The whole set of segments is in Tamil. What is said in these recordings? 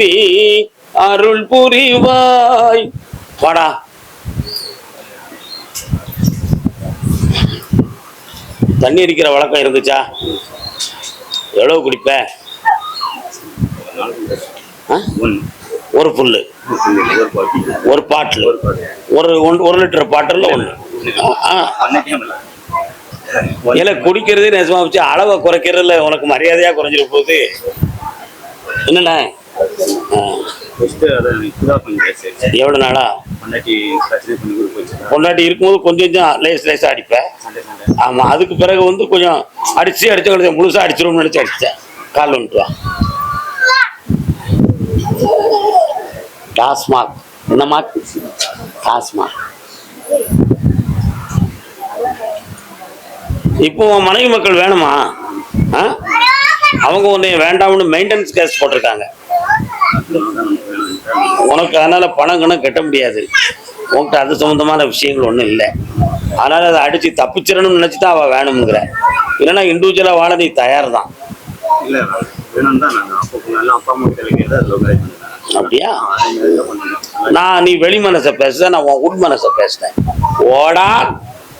நீ அருள் புரிவாய். வாடா. தண்ணி அடிக்கிற வழக்கம் இருந்துச்சா? எவ்வளவு குடிப்ப? ஒரு புல்லு. ஒரு பாட்டில். ஒரு ஒரு லிட்டர் பாட்டில் ஒன்று இல்லை குடிக்கிறதே நெசமா வச்சு அளவை குறைக்கிறதுல உனக்கு மரியாதையாக குறைஞ்சிட போகுது. என்னண்ணே? எவ்வளோ நாளா? பொண்டாட்டி இருக்கும்போது கொஞ்சம் கொஞ்சம் லேஸ் லேஸாக அடிப்பேன். ஆமாம் அதுக்கு பிறகு வந்து கொஞ்சம் அடிச்சு அடிச்சு அடிச்சு முழுசாக அடிச்சிரும்னு நினச்சி அடித்தேன் கால் வந்துட்டு வா. டாஸ்மாக். என்ன மார்க் டாஸ்மாக். இப்போ மனைவி மக்கள் வேணுமா? ஆ? அவங்க உன்னை வேண்டாம்னு மெயின்டெனன்ஸ் கேஸ் போட்டிருக்காங்க. உனக்கு அதனால பணம் கணம் கட்ட முடியாது. உன்கிட்ட அது சம்பந்தமான விஷயங்கள் ஒன்றும் இல்லை. அதனால அதை அடிச்சு தப்பிச்சிடணும்னு நினைச்சு தான் அவள் வேணுங்கிற இல்லைன்னா இண்டிவிஜுவலாக வாழ நீ தயார் தான் அப்படியா நான் நீ வெளி மனசை பேசுத நான் உன் உள் மனசை பேசுனேன் ஓடா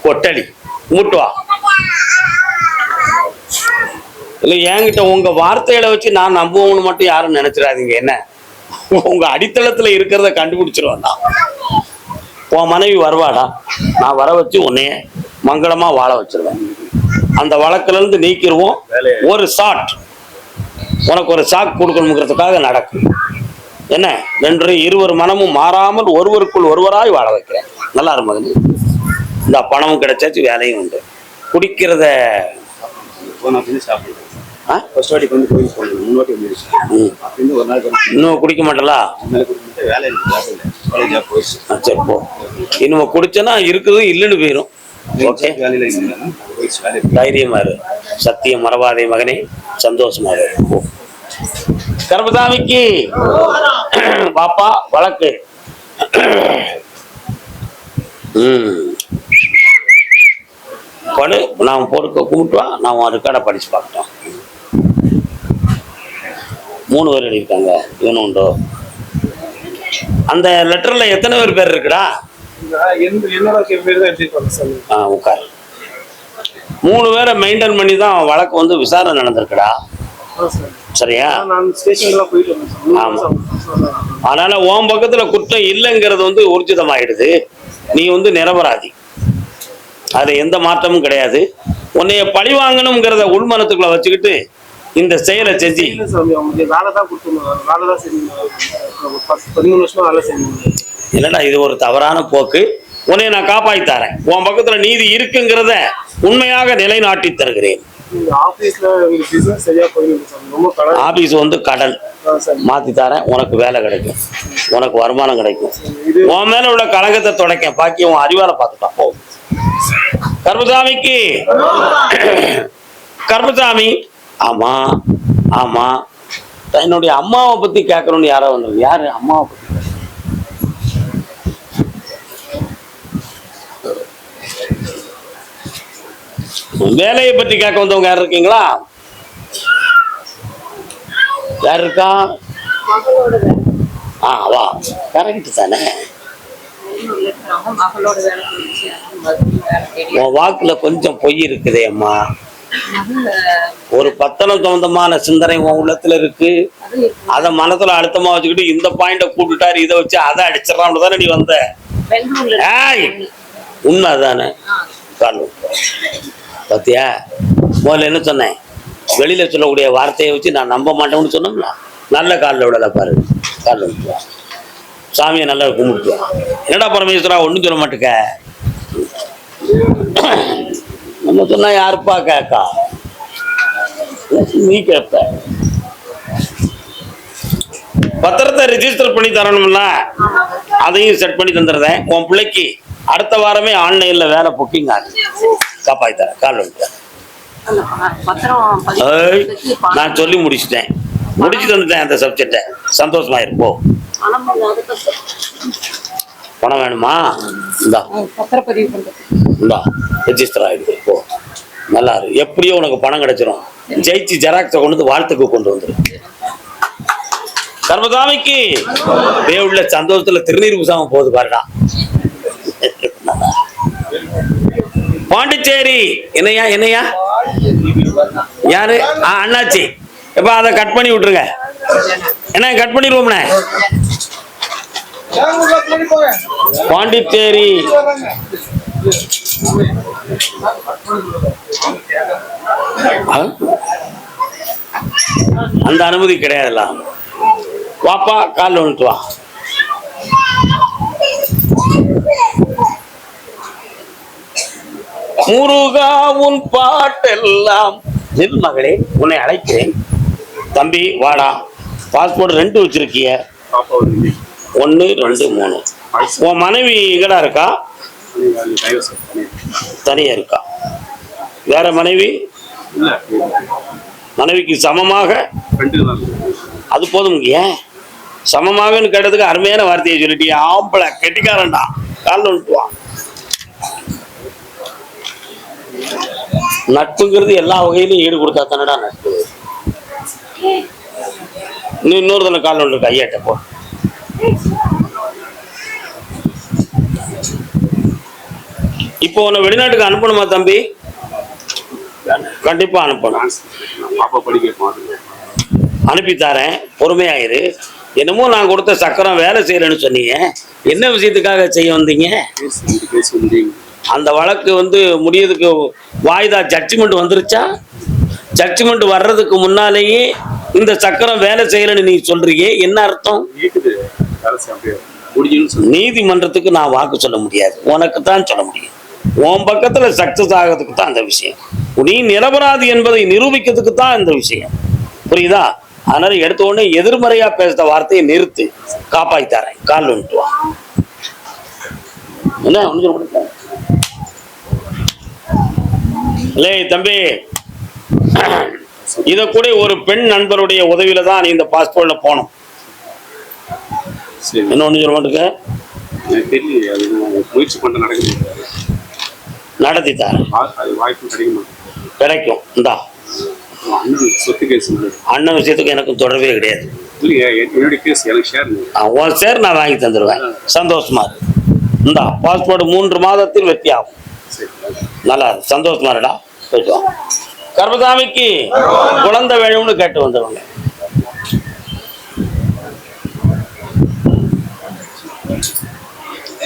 கொட்டடி மூட்டு வா. இல்லை என்கிட்ட உங்கள் வார்த்தைகளை வச்சு நான் நம்புவோம்னு மட்டும் யாரும் நினச்சிடாதீங்க. என்ன? உங்கள் அடித்தளத்தில் இருக்கிறத கண்டுபிடிச்சிருவேன் உன் மனைவி வருவாடா. நான் வர வச்சு உன்னைய மங்களமாக வாழ வச்சிருவேன். அந்த வழக்கிலேருந்து நீக்கிடுவோம் ஒரு ஷாட் உனக்கு ஒரு ஷாக் கொடுக்கணுங்கிறதுக்காக நடக்கும். என்ன? என்று இருவர் மனமும் மாறாமல் ஒருவருக்குள் ஒருவராய் வாழ வைக்கிறேன். நல்லா இரு இந்த பணமும் கிடைச்சாச்சு வேலையும் உண்டு. குடிக்கிறத ஃபர்ஸ்ட் வாட்டிக்கு வந்து கோயில் போனேன். மூணு வாட்டி வந்துருச்சு. ம். அப்படின்னு ஒரு நாள் இன்னும் குடிக்க மாட்டலா? வேலை எனக்கு போயிடுச்சு சரி போ. இன்னும் குடிச்சேன்னா இருக்குது இல்லைன்னு போயிடும் ஓகே தைரியமா இரு சத்தியம் மறவாதே மகனே. சந்தோஷமா இரு. கர்மசாமிக்கு பாப்பா வழக்கு. படு. நான் பொறுக்க கும்பிட்டுவா நான் ரெக்கார்டை படிச்சு பார்க்கட்டும். மூணு பேர் எழுதியிருக்காங்க. இவனு உண்டோ? அந்த லெட்டர்ல எத்தனை பேர் பேர் இருக்குடா? ஆ உட்கார். மூணு பேரை மெயின்டைன் பண்ணி தான் வழக்கு வந்து விசாரணை நடந்திருக்குடா. சரியா? நான் அதனால உன் பக்கத்துல குற்றம் இல்லைங்கிறது வந்து ஊர்ஜிதமாயிடுது. நீ வந்து நிரபராதி. அதுல எந்த மாற்றமும் கிடையாது. உன்னைய பழி வாங்கணுங்கிறத உள்மனத்துக்குள்ள வச்சுக்கிட்டு இந்த செயலை செஞ்சு. இல்லை சாமி அவங்க வேலை தான் கொடுத்துருந்தாங்க வேலை தான் செஞ்சு பத்து பதிமூணு வருஷமா வேலை செஞ்சு என்னடா இது ஒரு தவறான போக்கு? உன்னைய நான் காப்பாத்தி தரேன். உன் பக்கத்துல நீதி இருக்குங்கிறத உண்மையாக நிலைநாட்டி தருகிறேன். ஆபீஸ் வந்து சார். மாத்தி தரேன். உனக்கு வேலை கிடைக்கும். உனக்கு வருமானம் கிடைக்கும். உன் மேல உள்ள கழகத்தை தொடக்க பாக்கி உன் அறிவால பார்த்துட்டான் போ. கர்மசாமிக்கு. கர்மசாமி. ஆமா ஆமா. என்னுடைய அம்மாவை பத்தி கேட்கணும்னு யாரோ வந்தது. யாரு? அம்மாவை பத்தி வேலையை பத்தி கேட்க வந்தவங்க யார் இருக்கீங்களா? யார் இருக்கா? ஆ வா. கரெக்ட் தானே? உன் வாக்குல கொஞ்சம் பொய் இருக்குதே அம்மா. ஒரு பத்தனம் சொந்தமான சிந்தனை உன் உள்ளத்துல இருக்கு. அது மனசுல அழுத்தமா வச்சுக்கிட்டு இந்த பாயிண்ட கூப்பிட்டுட்டாரு இதை வச்சு அதை அடிச்சிடறான்னு தானே நீ வந்த. உண்மை அதானே பார்த்தியா முதல்ல என்ன சொன்னேன்? வெளியில் சொல்லக்கூடிய வார்த்தையை வச்சு நான் நம்ப மாட்டேன்னு சொன்னோம்ல. நல்ல காலில் விடலை பாரு. காலில் விட்டுவான் சாமியை நல்லா கும்பிட்டுவான் என்னடா பரமேஸ்வரா ஒன்றும் சொல்ல மாட்டேக்க? நம்ம சொன்னால் யாருப்பா கேட்கா நீ கேட்ப பத்திரத்தை ரெஜிஸ்டர் பண்ணி தரணும்ல. அதையும் செட் பண்ணி தந்துடுறேன். உன் பிள்ளைக்கு அடுத்த வாரமே ஆன்லைன்ல வேலை புக்கிங் ஆகுது காப்பாத்தி தரேன் கால் வந்துட்டேன் நான் சொல்லி முடிச்சிட்டேன். முடிச்சு தந்துட்டேன் அந்த சப்ஜெக்டை சந்தோஷமா இருப்போ பணம் வேணுமா? இந்தா. ரெஜிஸ்டர் ஆயிடுது போ. நல்லா இரு. எப்படியோ உனக்கு பணம் கிடைச்சிரும். ஜெயிச்சு ஜெராக்ஸை கொண்டு வந்து வாழ்த்துக்கு கொண்டு வந்துரு. சர்வதாமிக்கு உள்ள சந்தோஷத்துல திருநீர் பூசாம போகுது பாருடா. பாண்டிச்சேரி. என்னையா என்னையா? யாரு? ஆ, அண்ணாச்சி. இப்ப அதை கட் பண்ணி விட்டுருங்க. என்ன கட் பண்ணிடுவோம்ண்ணே பாண்டிச்சேரி. அந்த அனுமதி கிடையாதுல்ல. வாப்பா கால் ஒன்று வா. முருகா உன் பாட்டெல்லாம். நில் மகளே உன்னை அழைக்கிறேன். தம்பி வாடா. பாஸ்போர்ட் ரெண்டு வச்சிருக்கிய. ஒன்று ரெண்டு மூணு. உன் மனைவி எங்கடா இருக்கா? தனியா இருக்கா? வேற மனைவி? மனைவிக்கு சமமாக? அது போதும் ஏன் சமமாகன்னு கேட்டதுக்கு அருமையான வார்த்தையை சொல்லிட்டியே. ஆம்பளை கெட்டிக்காரன்டா. காலில் விட்டுவான் நட்புங்கிறது எல்லா வகையிலும் ஈடு கொடுத்தா தானடா நட்பு? நீ இன்னொரு தடவை காலில் விட்டு ஐயாட்ட போ. இப்போ உன்னை வெளிநாட்டுக்கு அனுப்பணுமா தம்பி? கண்டிப்பா அனுப்பணும். அனுப்பி தரேன் பொறுமையாயிரு. என்னமோ நான் கொடுத்த சக்கரம் வேலை செய்யலைன்னு சொன்னீங்க. என்ன விஷயத்துக்காக செய்ய வந்தீங்க? அந்த வழக்கு வந்து முடியறதுக்கு வாய்தா ஜட்ஜ்மெண்ட் வந்துருச்சா? ஜட்ஜ்மெண்ட் வர்றதுக்கு முன்னாலேயே இந்த சக்கரம் வேலை செய்யலைன்னு நீ சொல்றீங்க என்ன அர்த்தம்? நீதிமன்றத்துக்கு நான் வாக்கு சொல்ல முடியாது. உனக்கு தான் சொல்ல முடியும். உன் பக்கத்துல சக்சஸ் ஆகிறதுக்கு தான் அந்த விஷயம். நீ நிரபராதி என்பதை நிரூபிக்கிறதுக்கு தான் இந்த விஷயம். புரியுதா? அதனால எடுத்த உடனே எதிர்மறையா பேசுற வார்த்தையை நிறுத்து. காப்பாத்தி தரேன். கால் வந்துட்டு என்ன? ஒண்ணு தம்பி இத கூட ஒரு பெண் நண்பருடைய உதவியில தான் நீ இந்த பாஸ்போர்ட்ல சரி. என்ன ஒண்ணு சொல்ல மாட்டேங்க? எனக்கு நடத்தி தரேன். கிடைக்கும்? இந்தா. அண்ணன் விஷயத்துக்கு எனக்கும் தொடர்பே கிடையாது. எனக்கு உன் சேர் நான் வாங்கி தந்துடுவேன் சந்தோஷமா இரு. இந்தா பாஸ்போர்ட் மூன்று மாதத்தில் வெற்றி ஆகும். நல்லா இருக்கு. சந்தோஷமா இருடா. போயிட்டு வா. கர்மசாமிக்கு குழந்தை வேணும்னு கேட்டு வந்துடுவாங்க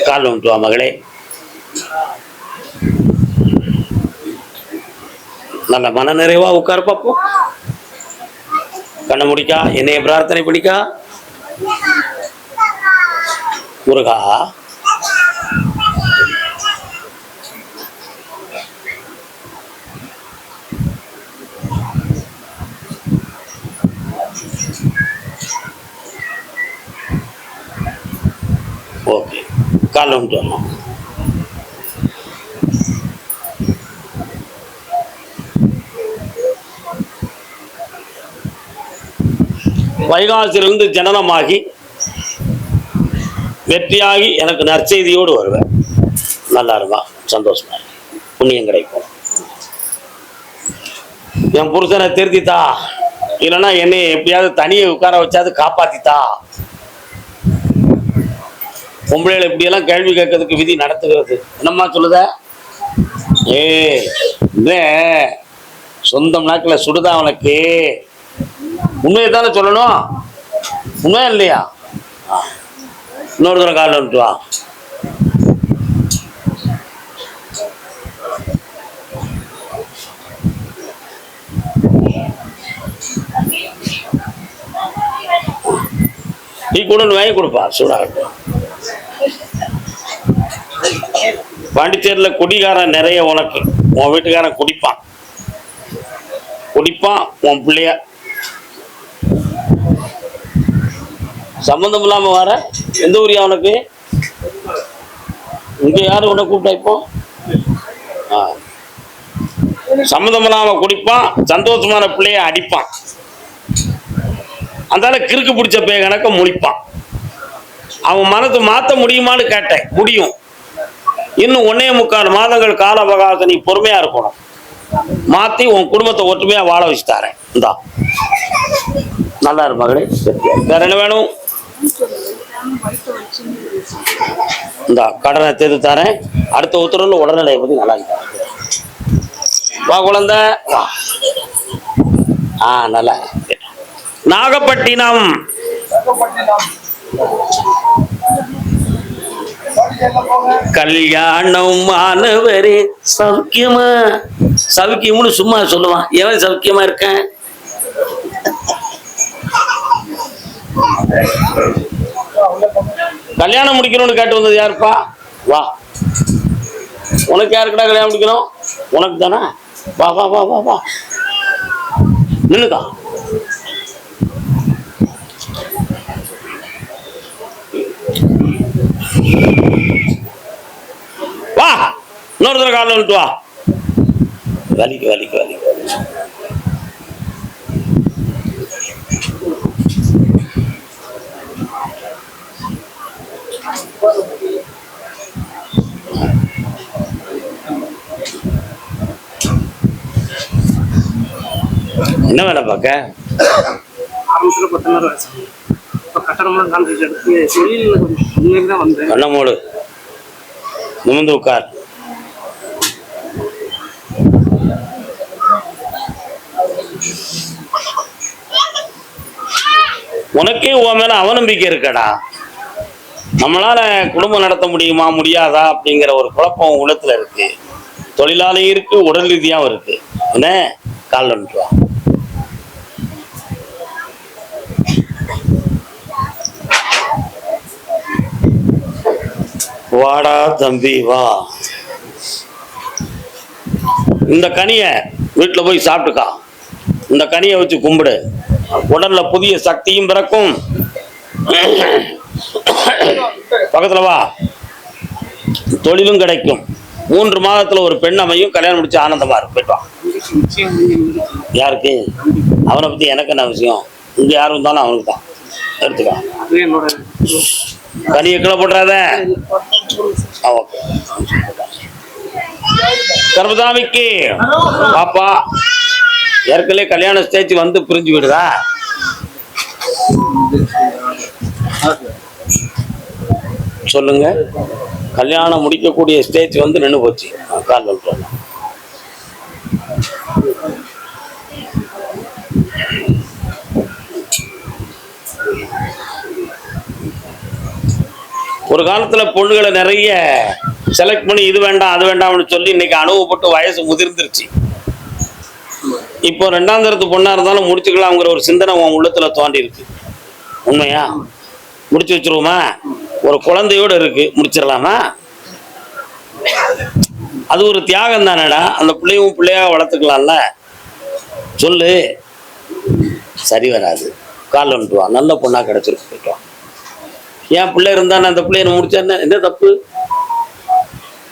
கால் வந்துட்டு வா மகளே. நல்ல மன நிறைவா உட்கார் பார்ப்போம் கண்ணை முடிக்கா என்னைய பிரார்த்தனை பிடிக்கா முருகா. ஓகே காலைல வந்துட்டு வரணும் வைகாசிலிருந்து ஜனனமாகி வெற்றியாகி எனக்கு நற்செய்தியோடு வருவேன். நல்லா இருமா சந்தோஷமா புண்ணியம் கிடைக்கும். என் புருஷனை திருத்தித்தா. இல்லைன்னா என்னை எப்படியாவது தனியை உட்கார வச்சாது காப்பாத்தித்தா. பொம்பளைகளை இப்படியெல்லாம் கேள்வி கேட்கறதுக்கு விதி நடத்துகிறது. என்னம்மா சொல்லுத? ஏ சொந்தம் நாக்கில் சுடுதா அவனுக்கு உண்மையை தானே சொல்லணும்? உண்மையா இல்லையா? இன்னொரு தடவை காலில் வந்துட்டு வா. நீ கூட வாங்கி கொடுப்பா. சூடாகட்டும். பாண்டிச்சேரியில் குடிகாரன் நிறைய உனக்கு. உன் வீட்டுக்காரன் குடிப்பான். குடிப்பான் உன் பிள்ளைய. சம்மந்தம் இல்லாமல் வர எந்த ஊரியா உனக்கு? இங்க யாரு உன்னை கூப்பிட்டா இப்போ? ஆ. சம்மந்தம் இல்லாமல் குடிப்பான் சந்தோஷமான பிள்ளைய அடிப்பான். அந்தால கிறுக்கு பிடிச்ச பேய் கணக்க முழிப்பான். அவன் மனத்தை மாத்த முடியுமான்னு கேட்டேன். முடியும். இன்னும் ஒன்னே முக்கால் மாதங்கள் கால அவகாசம் நீ பொறுமையா இருக்கணும். மாத்தி உன் குடும்பத்தை ஒற்றுமையா வாழ வச்சு தரேன் இந்தா. நல்லா இருப்பாங்களே வேற என்ன வேணும்? இந்த கடனை தேர்த்து தரேன். அடுத்த உத்தரவுல உடல்நிலையை பத்தி நல்லா வா குழந்தை. வா ஆ நல்லா நாகப்பட்டினம். கல்யாணம் ஆனவரே சௌக்கியமா? சௌக்கியம்னு சும்மா சொல்லுவான் எவன் சௌக்கியமா இருக்கேன் கல்யாணம் முடிக்கணும்னு கேட்டு வந்தது யாருப்பா? வா. உனக்கு யாருக்கடா கல்யாணம் முடிக்கணும்? உனக்கு தானே? வா வா வா வா வா. நின்னுக்கா வா. இன்னொருத்தர் தடவை காலில் விட்டு வா. வலிக்கு வலிக்கு வலிக்கு வலிக்கு. என்ன வேலை பார்க்க? கட்டணம்லாம் கான்ட்ராக்ட் எடுத்து தொழில் கொஞ்சம் முன்னேறி தான் வந்தேன். கண்ணமோடு நிமிந்து உட்கார். உனக்கே உன் மேல அவநம்பிக்கை இருக்கடா. நம்மளால குடும்பம் நடத்த முடியுமா முடியாதா அப்படிங்கிற ஒரு குழப்பம் உள்ளத்துல இருக்கு. தொழிலாளியும் இருக்கு உடல் ரீதியாகவும் இருக்கு. என்ன? கால் வந்துட்டு வாடா தம்பி வா. இந்த கனியை வீட்டில் போய் சாப்பிட்டுக்கா. இந்த கனியை வச்சு கும்பிடு. உடல்ல புதிய சக்தியும் பிறக்கும். பக்கத்துல வா. தொழிலும் கிடைக்கும். மூன்று மாதத்துல ஒரு பெண் அமையும் கல்யாணம் முடிச்சு ஆனந்தமா இருக்கும் போயிட்டான் யாருக்கு? அவனை பத்தி எனக்கு என்ன விஷயம்? இங்க யாரும் இருந்தாலும் அவனுக்கு தான். எடுத்துக்கா. தனியை என்னோட கனியை கீழே போட்டுறாத. ஓகே. பாப்பா ஏற்கனவே கல்யாண ஸ்டேஜ் வந்து பிரிஞ்சு விடுதா சொல்லுங்க. கல்யாணம் முடிக்கக்கூடிய ஸ்டேஜ் வந்து நின்று போச்சு. கால் வந்துட்டு ஒரு காலத்துல பொண்ணுகளை நிறைய செலக்ட் பண்ணி இது வேண்டாம் அது வேண்டாம்னு சொல்லி இன்னைக்கு அனுபவப்பட்டு வயசு முதிர்ந்துருச்சு. இப்போ ரெண்டாம் தரத்து பொண்ணா இருந்தாலும் முடிச்சுக்கலாம்ங்கிற ஒரு சிந்தனை உன் உள்ளத்துல தோண்டி இருக்கு. உண்மையா? முடிச்சு வச்சிருவோமா? ஒரு குழந்தையோட இருக்கு முடிச்சிடலாமா? அது ஒரு தியாகம் தானேடா? அந்த பிள்ளையும் பிள்ளையாக வளர்த்துக்கலாம்ல. சொல்லு. சரி வராது. கால் வந்துட்டு நல்ல பொண்ணா கிடைச்சிருக்கு. போயிட்டு என் பிள்ளை இருந்தானே அந்த பிள்ளைய நம்ம முடிச்சா என்ன தப்பு?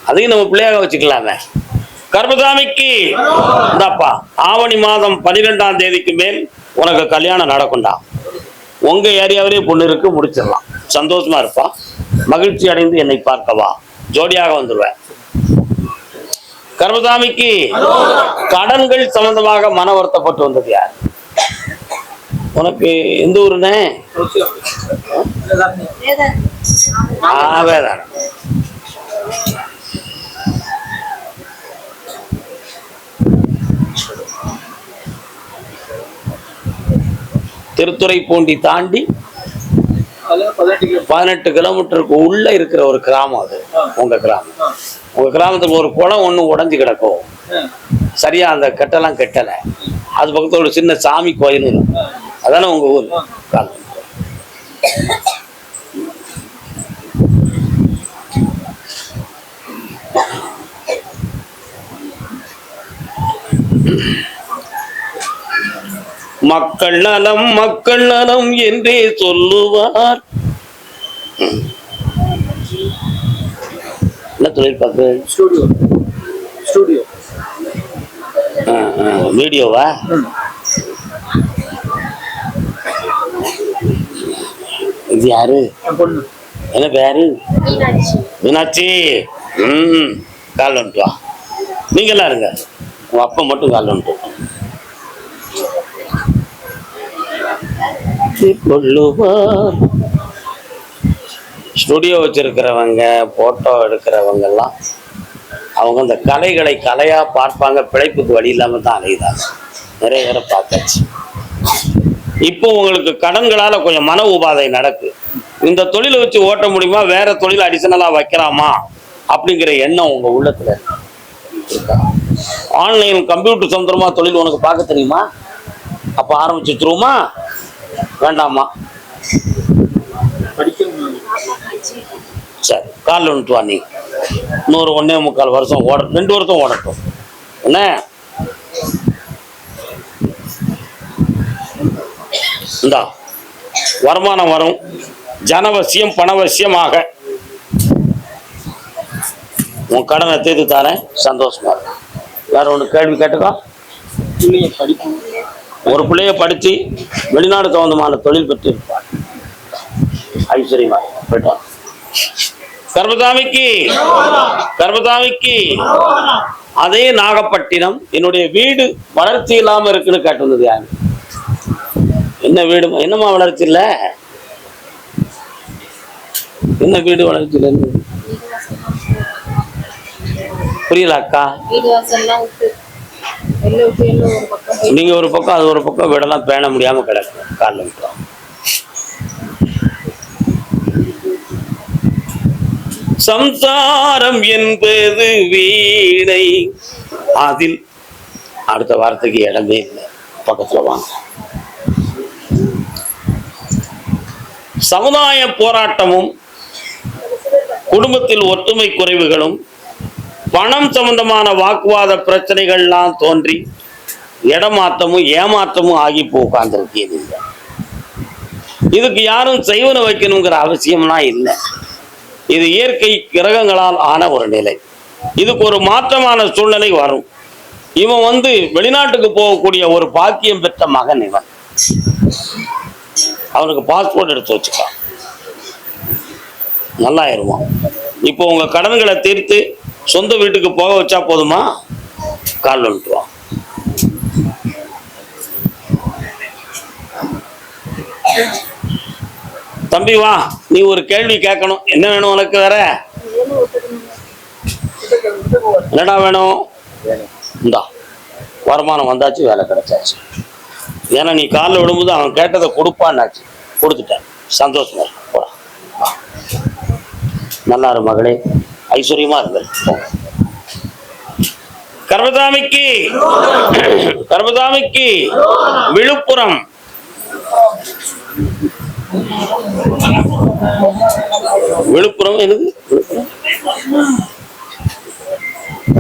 அதையும் நம்ம பிள்ளையாக வச்சுக்கலாமே. கர்மசாமிக்கு இந்தாப்பா ஆவணி மாதம் பன்னிரெண்டாம் தேதிக்கு மேல் உனக்கு கல்யாணம் நடக்கும்டா. உங்க ஏரியாவிலேயே பொண்ணு இருக்கு முடிச்சிடலாம். சந்தோஷமா இருப்பா. மகிழ்ச்சி அடைந்து என்னை பார்க்கவா ஜோடியாக வந்துடுவேன் கர்மசாமிக்கு கடன்கள் சம்பந்தமாக மன வருத்தப்பட்டு வந்தது யார்? உனக்கு எந்த ஊருண்ணே? வேதாரம் திருத்துறைப்பூண்டி தாண்டி பதினெட்டு கிலோமீட்டருக்கு உள்ள இருக்கிற ஒரு கிராமம் அது. உங்க கிராமம். உங்க கிராமத்துக்கு ஒரு குளம் ஒண்ணு உடைஞ்சு கிடக்கும். சரியா அந்த கட்டெல்லாம் கட்டல. அது பக்கத்துல ஒரு சின்ன சாமி கோயில் அதானே உங்க ஊர்? மக்கள் நலம் மக்கள் நலம் என்றே சொல்லுவார். என்ன தொழில் பார்க்க ஸ்டூடியோ ஸ்டூடியோ வீடியோவா? இது யாரு? என்ன பேரு? மீனாட்சி. ம் கால் வந்துட்டு வா. நீங்க எல்லாம் இருங்க. உங்க அப்பா மட்டும் கால் வந்துட்டு கொள்ளுவார் ஸ்டுடியோ வச்சிருக்கிறவங்க போட்டோ எடுக்கிறவங்க எல்லாம் அவங்க இந்த கலைகளை கலையா பார்ப்பாங்க பிழைப்புக்கு வழி இல்லாம தான் அலையுதாங்க நிறைய பேரை பார்த்தாச்சு. இப்போ உங்களுக்கு கடன்களால கொஞ்சம் மன உபாதை நடக்கு. இந்த தொழிலை வச்சு ஓட்ட முடியுமா? வேற தொழில் அடிஷனலா வைக்கலாமா? அப்படிங்கிற எண்ணம் உங்க உள்ளத்துல இருக்கா? ஆன்லைன் கம்ப்யூட்டர் சொந்தமா தொழில் உனக்கு பார்க்க தெரியுமா? அப்ப ஆரம்பிச்சு வச்சிருவோமா? வேண்டாமா? சரி காலில் வந்துட்டு வா நீ. இன்னொரு ஒன்றே முக்கால் வருஷம் ஓட ரெண்டு வருஷம் ஓடட்டும். என்ன? இந்தா வருமானம் வரும். ஜனவசியம் பணவசியமாக உன் கடனை தீர்த்து தாரேன் சந்தோஷமா இருக்கும் வேற ஒன்று கேள்வி கேட்டுக்கோ. ஒரு பிள்ளைய படிச்சு வெளிநாடு சம்பந்தமான தொழில் பெற்று ஐஸ்வர்யமா போயிட்டான் கர்மதாமிக்கு கர்மதாமிக்கு அதே நாகப்பட்டினம் என்னுடைய வீடு வளர்ச்சி இல்லாம இருக்குன்னு கேட்டிருந்தது யாரு? என்ன வீடு என்னம்மா வளர்ச்சி இல்ல? என்ன வீடு வளர்ச்சி இல்லைன்னு? புரியல அக்கா? நீங்க ஒரு பக்கம் அது ஒரு பக்கம் விடலாம் பேண முடியாம கிடக்கும் காலில் விட்டுறோம் சம்சாரம் என்பது வீணை. அதில் அடுத்த வார்த்தைக்கு இடமே இல்லை. பக்கத்துல வாங்க. சமுதாய போராட்டமும் குடும்பத்தில் ஒற்றுமை குறைவுகளும் பணம் சம்பந்தமான வாக்குவாத பிரச்சனைகள்லாம் தோன்றி இடமாற்றமும் ஏமாற்றமும் ஆகி போ உட்கார்ந்துருக்கீங்க இதுக்கு யாரும் செய்வன வைக்கணுங்கிற அவசியம்லாம் இல்லை. இது இயற்கை கிரகங்களால் ஆன ஒரு நிலை. இதுக்கு ஒரு மாற்றமான சூழ்நிலை வரும். இவன் வந்து வெளிநாட்டுக்கு போகக்கூடிய ஒரு பாக்கியம் பெற்ற மகன் இவன். அவனுக்கு பாஸ்போர்ட் எடுத்து வச்சுக்கான் நல்லா ஆயிருவான் இப்போ உங்க கடன்களை தீர்த்து சொந்த வீட்டுக்கு போக வச்சா போதுமா? கால் வந்துட்டுவான் தம்பி வா நீ ஒரு கேள்வி கேட்கணும். என்ன வேணும் உனக்கு வேற? என்னடா வேணும்? இந்தா வருமானம் வந்தாச்சு வேலை கிடைச்சாச்சு. ஏன்னா நீ காலில் விடும்போது அவன் கேட்டதை கொடுப்பான்னாச்சு. கொடுத்துட்டேன். சந்தோஷமா போடா. நல்லா இரு மகளே. ஐஸ்வர்யமா இருந்தது. கர்மதாமிக்கு கர்மதாமிக்கு விழுப்புரம். விழுப்புரம் என்னது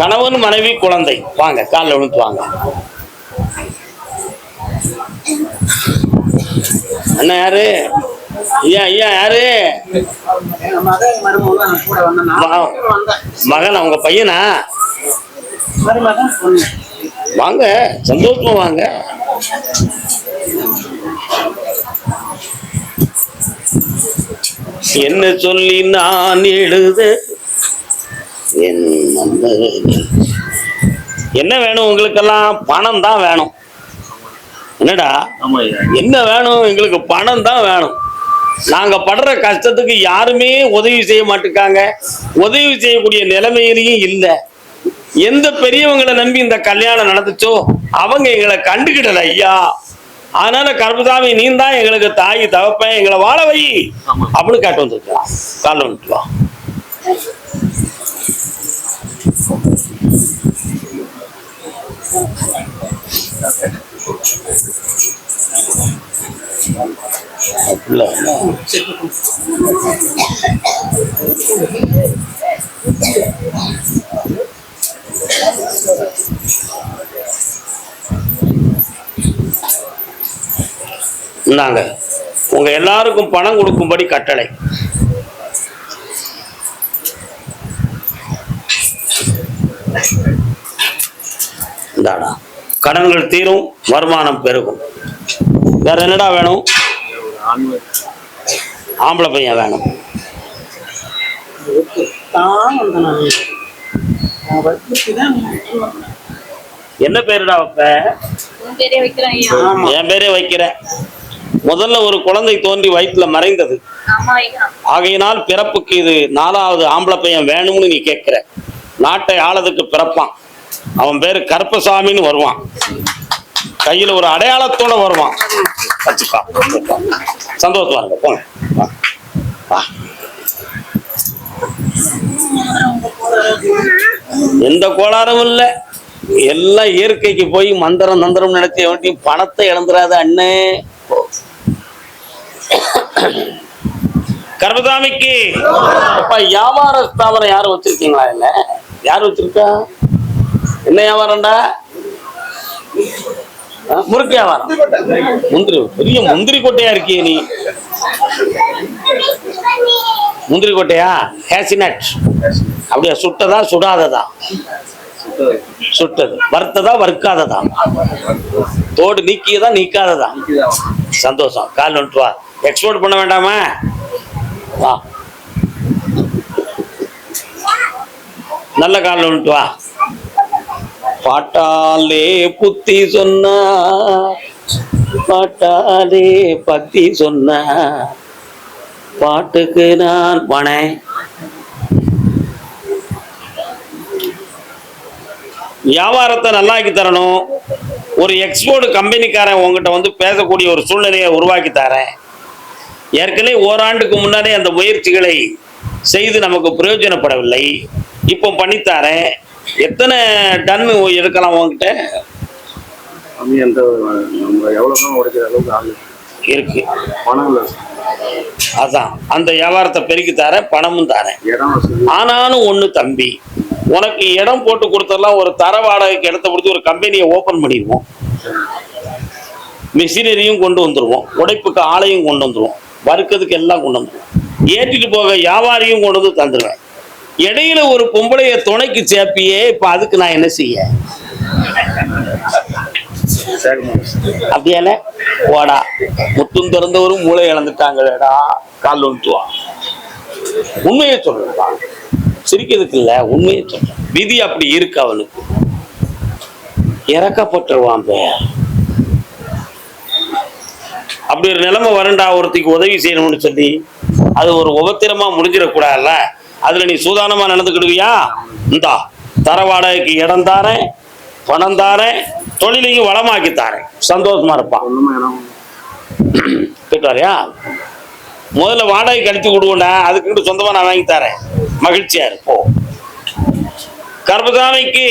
கணவன் மனைவி குழந்தை. வாங்க காலில் விழுந்து வாங்க. அண்ணா யாரு? ஐயா ஐயா யாரு? மகன். அவங்க பையனா? வாங்க சந்தோஷமா வாங்க. என்ன சொல்லி நான் எழுத. என்ன வேணும் உங்களுக்கெல்லாம்? பணம் தான் வேணும். என்னடா? என்ன வேணும்? எங்களுக்கு பணம் தான் வேணும். நாங்க படுற கஷ்டத்துக்கு யாருமே உதவி செய்ய மாட்டேங்காங்க உதவி செய்யக்கூடிய நிலைமையிலையும் இல்லை. எந்த பெரியவங்களை நம்பி இந்த கல்யாணம் நடந்துச்சோ அவங்க எங்களை கண்டுகிடல ஐயா. அதனால கருப்புசாமி நீ தான் எங்களுக்கு தாய் தகப்பன் எங்களை வாழ வை. அப்படின்னு கேட்டு வந்திருக்கலாம் காலைல வந்துட்டு. வா அப்படில இந்தாங்க. உங்க எல்லாருக்கும் பணம் கொடுக்கும்படி கட்டளை. இந்தாடா. கடன்கள் தீரும் வருமானம் பெருகும். வேற என்னடா வேணும்? ஆம்பளை பையன் வேணும். என்ன பேருடா வைப்ப உன் பேரே வைக்கிறேன் ஐயா. ஆமா. என் பேரே வைக்கிறேன். முதல்ல ஒரு குழந்தை தோன்றி வயிற்றுல மறைந்தது. ஆகையினால் பிறப்புக்கு இது நாலாவது ஆம்பளை பையன் வேணும்னு நீ கேட்கிற. நாட்டை ஆளதுக்கு பிறப்பான். அவன் பேரு கருப்பசாமின்னு வருவான். கையில ஒரு அடையாளத்தோட வருவான். சந்தோஷமா இருங்க போங்க. எந்த கோளாறும் இல்லை. எல்லாம் இயற்கைக்கு போய் மந்திரம் தந்திரம் நடத்தி வேண்டிய பணத்தை இழந்துடாத அண்ணே. கர்மசாமிக்கு. அப்ப வியாபார ஸ்தாபனம் யாரும் வச்சிருக்கீங்களா இல்ல யார் வச்சிருக்கா? என்ன வியாபாரம்டா? முறுக்கு வியாபாரம் முந்திரி பெரிய முந்திரி கொட்டையா இருக்கியே நீ? முந்திரி கொட்டையா? ஹேசினட் அப்படியா சுட்டதா சுடாததா? சுட்டது. வறுத்ததா வறுக்காததா? தோடு நீக்கியதா நீக்காததா? சந்தோஷம். கால் வந்துட்டு வா. எக்ஸ்போர்ட் பண்ண வேண்டாமா? வா. நல்ல கால் வந்துட்டு வா. பாட்டாலே புத்தி சொன்னா பாட்டாலே பத்தி சொன்ன பாட்டுக்கு நான் பணேன் வியாபாரத்தை நல்லாக்கி தரணும். ஒரு எக்ஸ்போர்ட் கம்பெனிக்காரன் உங்ககிட்ட வந்து பேசக்கூடிய ஒரு சூழ்நிலையை உருவாக்கி தரேன். ஏற்கனவே ஓராண்டுக்கு முன்னாடி அந்த முயற்சிகளை செய்து நமக்கு பிரயோஜனப்படவில்லை. இப்போ பண்ணித்தாரேன். எத்தனை டன் எடுக்கலாம் உங்ககிட்ட? கம்மி அந்த நம்ம எவ்வளோ உடைக்கிற அளவுக்கு ஆள் இருக்கு. பணம் இல்லை. அதான். அந்த வியாபாரத்தை பெருக்கி தரேன் பணமும் தரேன். ஆனாலும் ஒண்ணு தம்பி உனக்கு இடம் போட்டு கொடுத்தரலாம் ஒரு தர வாடகைக்கு இடத்த கொடுத்து ஒரு கம்பெனியை ஓபன் பண்ணிடுவோம். மிஷினரியும் கொண்டு வந்துருவோம். உடைப்புக்கு ஆளையும் கொண்டு வந்துருவோம். வறுக்கிறதுக்கு எல்லாம் கொண்டு வந்துருவோம். ஏற்றிட்டு போக வியாபாரியும் கொண்டு வந்து தந்துடுவேன் இடையில ஒரு பொம்பளைய துணைக்கு சேப்பியே இப்ப அதுக்கு நான் என்ன செய்ய? சேர்க்கணும் அப்படியால ஓடா முத்தும் திறந்தவரும் மூளை இழந்துட்டாங்களேடா. கால் வந்துட்டுவா உண்மையை சொல்றா சிரிக்கிறதுக்கு இல்ல உண்மையை சொல்றேன். விதி அப்படி இருக்கு அவனுக்கு. இறக்கப்பட்டுருவான் பேர் அப்படி ஒரு நிலைமை வரண்டா ஒருத்திக்கு உதவி செய்யணும்னு சொல்லி அது ஒரு உபத்திரமா முடிஞ்சிடக்கூடாதுல்ல? அதுல நீ சூதானமா நடந்துக்கிடுவியா? இந்தா தர வாடகைக்கு இடம் தாரேன் பணம் தாரேன் தொழிலையும் வளமாக்கி தாரேன். சந்தோஷமா இருப்பான் கேட்டாரியா முதல்ல வாடகை கழிச்சு விடுவோண்டா அதுக்கு சொந்தமா நான் வாங்கி தரேன். மகிழ்ச்சியா இருப்போம் கர்பதாமிக்கு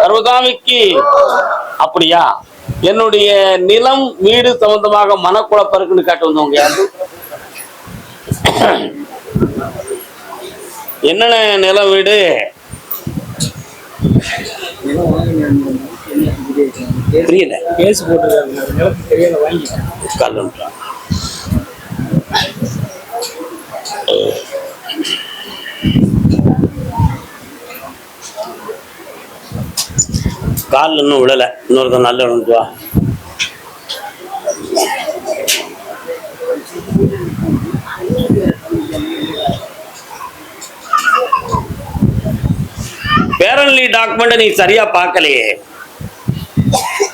கர்பதாமிக்கு அப்படியா? என்னுடைய நிலம் வீடு சம்பந்தமாக மனக்குழப்பம் இருக்குன்னு காட்டு வந்தவங்க யாரு? என்னென்ன நிலம் வீடு? புரியல. கேஸ் போட்டுருக்காங்க கால் இன்னும் விழல. இன்னொருத்தன் நல்ல விழுந்து வா. பேரன்லி டாக்குமெண்ட் நீ சரியா பார்க்கலையே.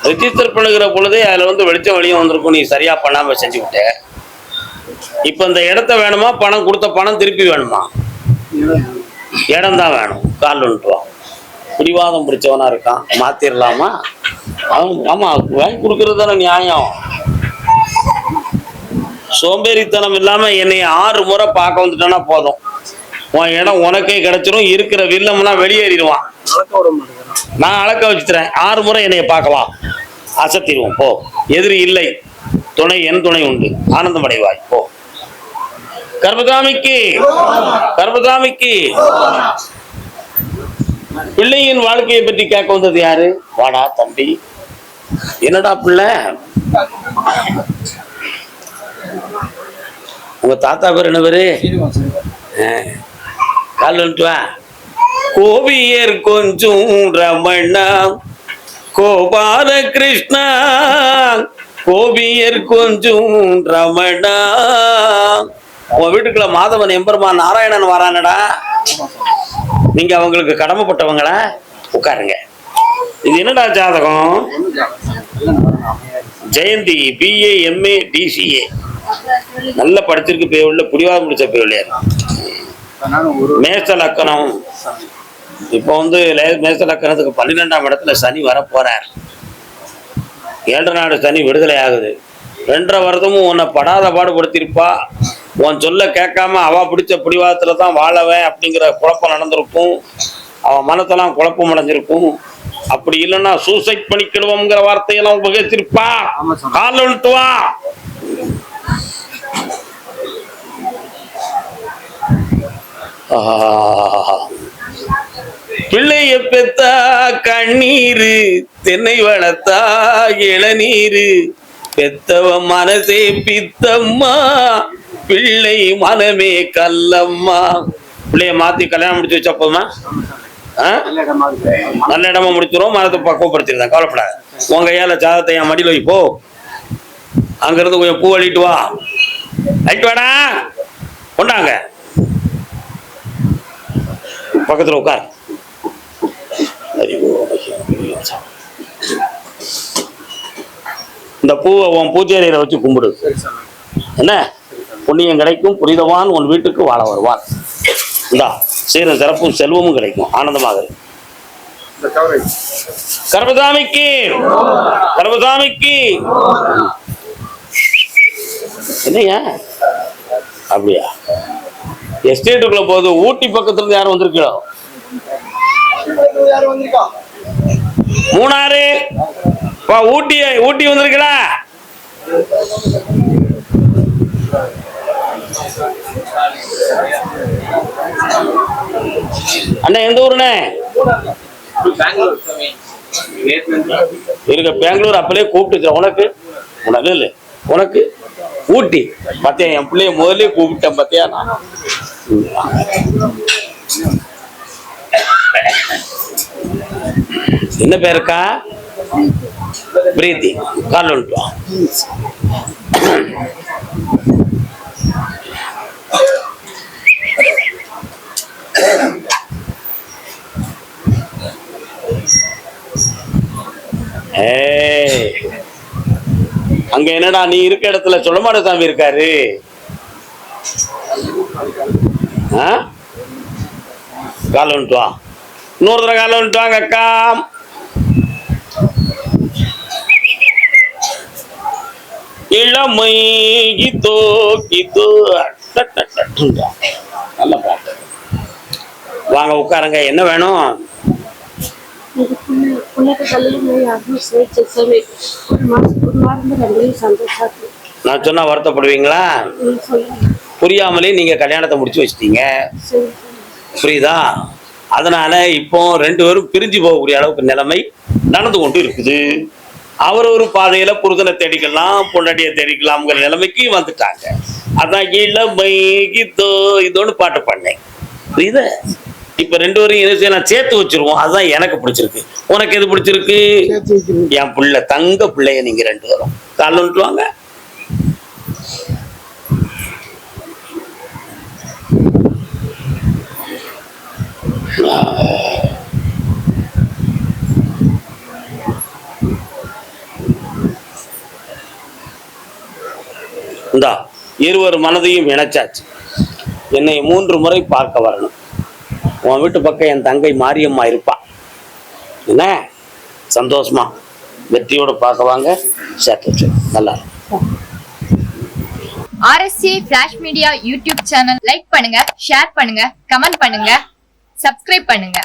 ரிஜிஸ்டர் பண்ணுகிற பொழுதே அதுல வந்து வெளிச்சம் வெளியும் வந்திருக்கும் நீ சரியா பண்ணாம செஞ்சுக்கிட்ட. இப்ப இந்த இடத்த வேணுமா? பணம் கொடுத்த பணம் திருப்பி வேணுமா? இடம் தான் வேணும். கால் வந்துட்டுவான் பிடிவாதம் பிடிச்சவனா இருக்கான். மாத்திரலாமா? அவன் ஆமா வாங்கி கொடுக்கறது தானே நியாயம். சோம்பேறித்தனம் இல்லாம என்னை ஆறு முறை பார்க்க வந்துட்டானா போதும். உன் இடம் உனக்கே கிடைச்சிரும். இருக்கிற வில்லம்னா வெளியேறிடுவான். நான் அளக்க வச்சுக்கிறேன். ஆறு முறை என்னைய பார்க்கலாம். அசத்திடுவோம். போ. எதிரி இல்லை. துணை என் துணை உண்டு. ஆனந்தம் அடைவாய். போ. கர்மதாமிக்கு கர்மதாமிக்கு பிள்ளையின் வாழ்க்கையை பற்றி கேட்க வந்தது யாரு? வாடா தம்பி. என்னடா பிள்ளை? உங்க தாத்தா பேர் என்ன பேரு. கால் வந்துட்டு வா கோபியர் கொஞ்சம் ரமணா. கோபால கிருஷ்ணா. கோபியர் கொஞ்சம் ரமணா. உன் வீட்டுக்குள்ள மாதவன் எம்பெருமான் நாராயணன் வரானடா. நீங்க அவங்களுக்கு கடமைப்பட்டவங்களா? உட்காருங்க. இது என்னடா ஜாதகம்? ஜெயந்தி பிஏ எம்ஏ டிசிஏ நல்லா படிச்சிருக்கு போய் உள்ள முடிச்ச போய் மேச லக்கணம் இப்போ வந்து மேச லக்கணத்துக்கு பன்னிரெண்டாம் இடத்துல சனி வர போறார் ஏழரை நாடு சனி விடுதலை ஆகுது. ரெண்டரை வருடமும் உன்னை படாத பாடுபடுத்தியிருப்பா. உன் சொல்ல கேட்காம அவ பிடிச்ச பிடிவாதத்துல தான் வாழவேன் அப்படிங்கிற குழப்பம் நடந்திருக்கும். அவன் மனத்தெல்லாம் குழப்பம் அடைஞ்சிருக்கும். அப்படி இல்லைன்னா சூசைட் பண்ணிக்கிடுவோம்ங்கிற வார்த்தையெல்லாம் சாமி. கால் வா. பிள்ளைய பெத்தா கண்ணீரு தென்னை வளர்த்தா இளநீரு. பெத்தவ மனசே பித்தம்மா பிள்ளை மனமே கல்லம்மா. பிள்ளைய மாத்தி கல்யாணம் முடிச்சு வச்சா போதுமா? ஆ? நல்ல இடமா முடிச்சிடும் மரத்தை மனத்தை பக்குவப்படுத்திருந்தேன் கவலைப்படாது. உன் கையால சாதத்தை என் மடியில் வை போ. அங்கிருந்து கொஞ்சம் பூ அள்ளிட்டு வா. அழிட்டு வாடா. கொண்டாங்க. பக்கத்தில் உட்கார். இந்த பூவை உன் பூஜையில வச்சு கும்பிடு. என்ன? புண்ணியம் கிடைக்கும் புனிதவான் உன் வீட்டுக்கு வாழ வருவான். இந்தா சீரும் சிறப்பும் செல்வமும் கிடைக்கும். ஆனந்தமாக இருக்கும் கர்பதாமிக்கு கவரை என்னையா அப்படியா? எஸ்டேட்டுக்குள்ள போகுது. ஊட்டி பக்கத்துல இருந்து யாரும் வந்திருக்கீங்களோ? மூணாறு. ஊட்டி ஊட்டி வந்திருக்கீங்களா? அண்ணா எந்த ஊருண்ணே? இருக்க பெங்களூர். அப்பலே கூப்பிட்டு உனக்கு? உனக்கு இல்லை. உனக்கு? ஊட்டி. பார்த்தியா என் பிள்ளைய முதல்ல கூப்பிட்டேன் பார்த்தியா நான் என்ன பேருக்கா பிரீத்தி. கால் ஏ ஏய். அங்க என்னடா நீ இருக்க இடத்துல சொல்லமாட சாமி இருக்காரு? ஆ? கால் வந்துட்டு வா. இன்னொரு தடவை கால வந்துட்டு வாங்க அக்கா. இளமை கிதோ கிதோ நல்ல பாட்டு. வாங்க உட்காருங்க. என்ன வேணும்? நான் சொன்னா வருத்தப்படுவீங்களா? புரியாமலே நீங்க கல்யாணத்தை முடிச்சு வச்சிட்டீங்க. புரியுதா? அதனால இப்போ ரெண்டு பேரும் பிரிஞ்சு போகக்கூடிய அளவுக்கு நிலைமை நடந்து கொண்டு இருக்குது. அவர் ஒரு பாதையில புருஷனை தேடிக்கலாம் பொண்டாட்டியை தேடிக்கலாம்ங்கிற நிலைமைக்கு வந்துட்டாங்க. அதான் இளமை இதோ இதோன்னு பாட்டு பண்ணேன் புரியுதா? இப்ப ரெண்டு பேரும் என்ன செய்ய நான் சேர்த்து வச்சிருவோம். அதுதான் எனக்கு பிடிச்சிருக்கு. உனக்கு எது பிடிச்சிருக்கு? என் பிள்ளை தங்க பிள்ளைய நீங்க ரெண்டு பேரும். கால் வந்துட்டு வாங்க. இந்தா இருவர் மனதையும் இணைச்சாச்சு. என்னை மூன்று முறை பார்க்க வரணும். உன் வீட்டு பக்கம் என் தங்கை மாரியம்மா இருப்பா. என்ன? சந்தோஷமா? வெற்றியோட பார்க்கவாங்க சேர்த்து வச்சு நல்லா R S C flash media YouTube channel like பண்ணுங்க ஷேர் பண்ணுங்க கமெண்ட் பண்ணுங்க சப்ஸ்கிரைப் பண்ணுங்க.